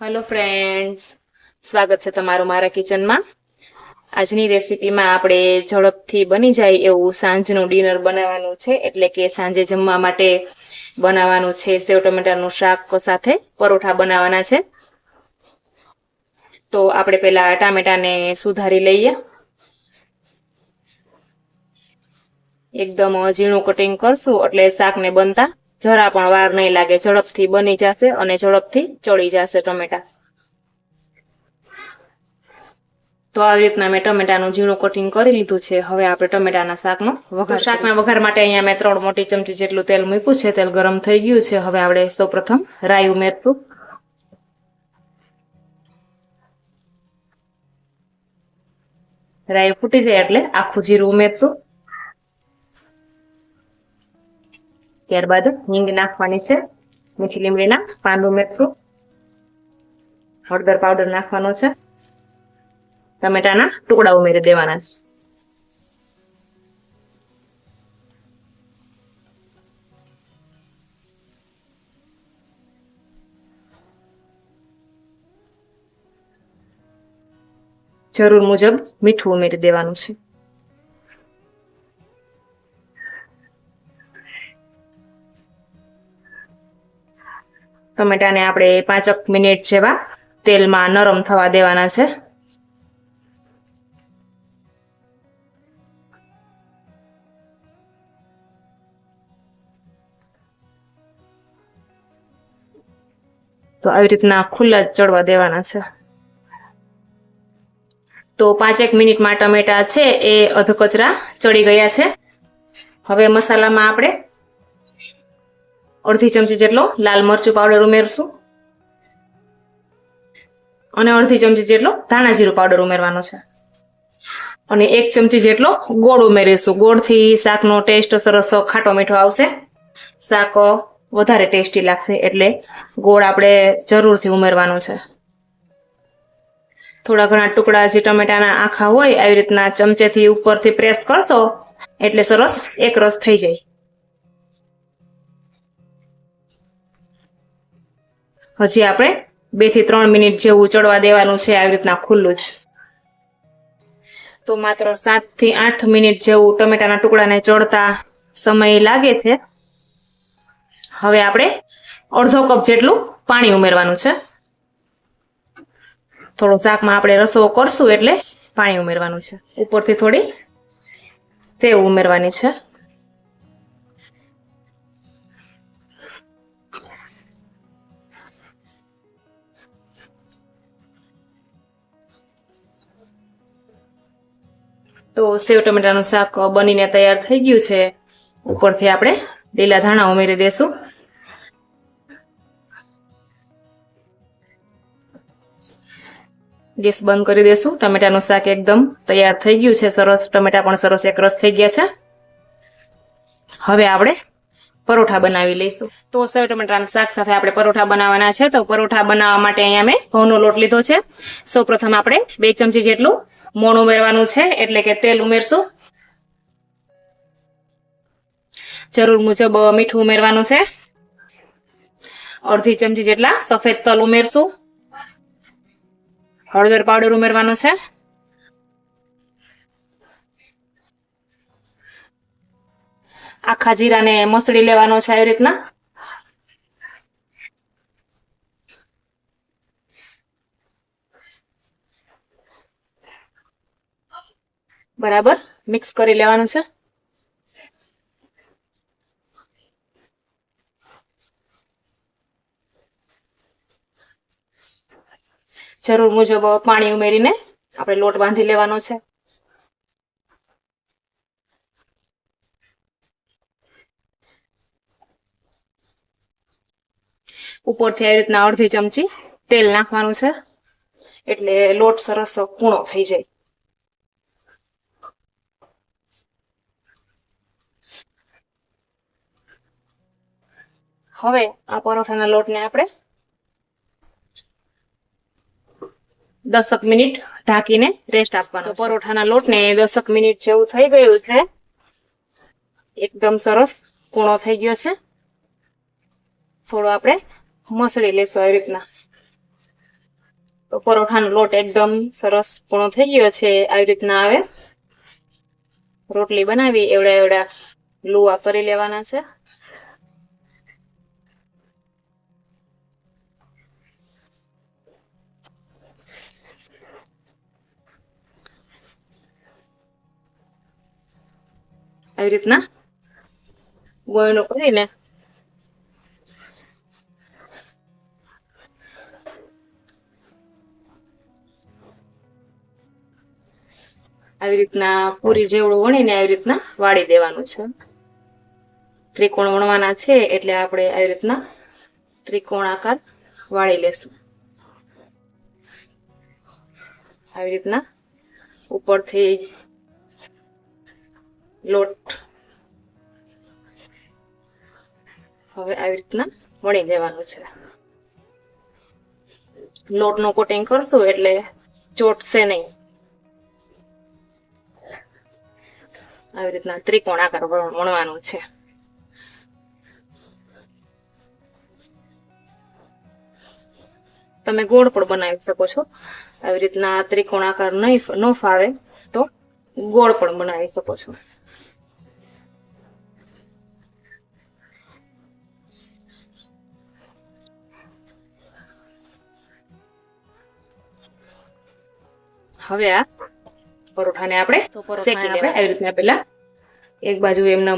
Hello friends સ્વાગત છે તમારું મારા કિચનમાં આજની રેસીપીમાં આપણે ઝડપથી બની જાય એવું સાંજનું ડિનર બનાવવાનું છે, એટલે કે સાંજે જમવા માટે બનાવવાનું છે સેવ ટમેટાનું શાક સાથે પરોઠા બનાવવાના છે. તો આપણે પેલા ટામેટાને સુધારી લઈએ. એકદમ ઝીણું કટિંગ કરશું, એટલે શાકને બનતા જરા પણ વાર નહીં લાગે ઝડપથી બની જશે અને ઝડપથી ચડી જશે ટમેટા. તો આવી રીતના મેં ટમેટાનું ઝીણું કટિંગ કરી લીધું છે. હવે આપણે ટમેટાના શાકનો વઘાર શાકના વઘાર માટે અહીંયા મેં ત્રણ મોટી ચમચી જેટલું તેલ મૂક્યું છે. તેલ ગરમ થઈ ગયું છે. હવે આપણે સૌપ્રથમ રાઈ ઉમેરશું. રાઈ ફૂટી જાય એટલે આખું જીરું ઉમેરશું. ત્યારબાદ હિંગ નાખવાની છે. મીઠી લીમડીના પાન ઉમેરશું હળદર પાવડર નાખવાનો છે. ટમેટાના ટુકડા ઉમેરી દેવાના છે. જરૂર મુજબ મીઠું ઉમેરી દેવાનું છે. ટમેટાને આપણે પાંચક મિનિટ જેવા તેલમાં નરમ થવા દેવાના છે. તો આવી રીતના ખુલ્લા જ ચડવા દેવાના છે. તો પાંચેક મિનિટમાં ટમેટા છે એ અધકચરા ચડી ગયા છે. હવે મસાલામાં આપણે અડધી ચમચી જેટલો લાલ મરચું પાવડર ઉમેરશું. અને અડધી ચમચી જેટલો ધાણા જીરું પાવડર ઉમેરવાનો છે. અને એક ચમચી જેટલો ગોળ ઉમેરીશું. ગોળથી શાકનો ટેસ્ટ સરસ ખાટો મીઠો આવશે. શાક વધારે ટેસ્ટી લાગશે એટલે ગોળ આપણે જરૂરથી ઉમેરવાનો છે. થોડા ઘણા ટુકડા જે ટમેટાના આખા હોય, આવી રીતના ચમચેથી ઉપરથી પ્રેસ કરશો એટલે સરસ એક રસ થઈ જાય. હજી આપણે બેથી ત્રણ મિનિટ જેવું ચડવા દેવાનું છે આવી રીતના ખુલ્લું જ. તો માત્ર સાતથી આઠ મિનિટ જેવું ટમેટાના ટુકડાને ચડતા સમય લાગે છે. હવે આપણે અડધો કપ જેટલું પાણી ઉમેરવાનું છે. થોડો શાકમાં આપણે રસો કરશું એટલે પાણી ઉમેરવાનું છે. ઉપરથી થોડી તે ઉમેરવાની છે. તો સેવ ટમેટાનું શાક બનીને તૈયાર થઈ ગયું છે. ઉપરથી આપણે લીલા ધાણા ઉમેરી દેશું. ગેસ બંધ કરી દેશું. ટમેટાનું શાક એકદમ તૈયાર થઈ ગયું છે. સરસ ટમેટા પણ સરસ એકરસ થઈ ગયા છે. હવે આપણે પરોઠા બનાવી લઈશું. તો સેવ ટમેટાના શાક સાથે આપણે પરોઠા બનાવવાના છે. તો પરોઠા બનાવવા માટે અહીંયા મેં ઘઉંનો લોટ લીધો છે. સૌ આપણે બે ચમચી જેટલું મોણ ઉમેરવાનું છે એટલે કે તેલ ઉમેરશું. જરૂર મુજબ મીઠું ઉમેરવાનું છે. અડધી ચમચી જેટલા સફેદ તલ ઉમેરશું. હળદર પાવડર ઉમેરવાનો છે. આખા જીરાને મસળી લેવાનો છે આવી રીતના. બરાબર? મિક્સ કરી લેવાનું છે. જરૂર મુજબ પાણી ઉમેરીને આપણે લોટ બાંધી લેવાનો છે. ઉપરથી આવી રીતના અડધી ચમચી તેલ નાખવાનું છે. એટલે લોટ સરસ કૂણો થઈ જાય. હવે આ પરોઠાના લોટને આપણે દસક મિનિટ ઢાંકીને રેસ્ટ આપવાનો પરોઠાના લોટને દસક મિનિટ જેવું થઈ ગયું છે. એકદમ સરસ કૂણો થઈ ગયો છે. થોડો આપણે મસળી લેશું આવી રીતના. તો પરોઠાનો લોટ એકદમ સરસ પૂણો થઈ ગયો છે. આવી રીતના આવે રોટલી બનાવી એવડા એવડા લુવા કરી લેવાના છે. આવી રીતના ગોયણું કરીને. આવી રીતના પૂરી જેવડું વણીને આવી રીતના વાળી દેવાનું છે. ત્રિકોણ વણવાના છે એટલે આપણે આવી રીતના ત્રિકોણ આકાર વાળી લેશું. આવી રીતના ઉપરથી લોટ હવે આવી રીતના વણી લેવાનું છે. લોટનું કોટિંગ કરશું એટલે ચોટશે નહીં. આવી રીતના ત્રિકોણ આકાર વણવાનું છે. તમે ગોળ પણ બનાવી શકો છો. આવી રીતના ત્રિકોણ આકાર નહીં, ન ફાવે તો ગોળ પણ બનાવી શકો છો. હવે આ પરોઠાને આપણે શેકી લેવા આવી રીતના પેલા એક બાજુ એમને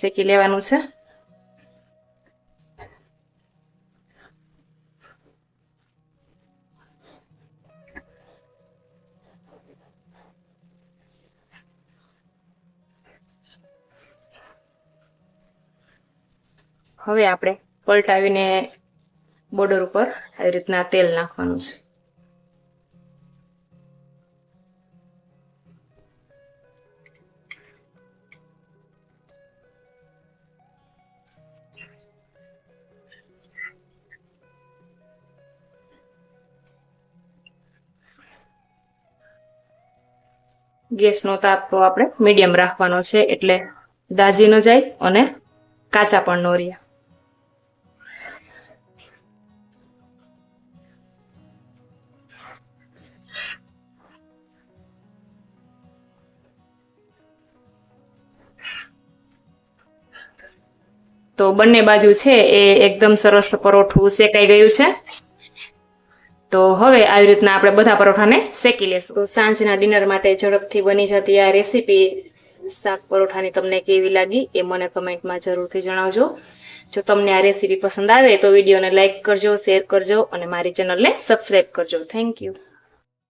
શેકી લેવાનું છે. હવે આપણે પલટાવીને બોર્ડર ઉપર આવી રીતના તેલ નાખવાનું છે. ગેસનો તાપ તો આપણે મીડિયમ રાખવાનો છે એટલે દાજી ન જાય અને કાચા પણ ન રહ્યા. તો બંને બાજુ છે એ એકદમ સરસ પરોઠું શેકાઈ ગયું છે. તો હવે આવી રીતના આપણે બધા પરોઠાને શેકી લેશું. તો સાંજના ડિનર માટે ઝડપથી બની જતી આ રેસીપી શાક પરોઠાની તમને કેવી લાગી એ મને કમેન્ટમાં જરૂરથી જણાવજો. જો તમને આ રેસીપી પસંદ આવે તો વિડીયોને લાઇક કરજો, શેર કરજો અને મારી ચેનલને સબસ્ક્રાઇબ કરજો. Thank you.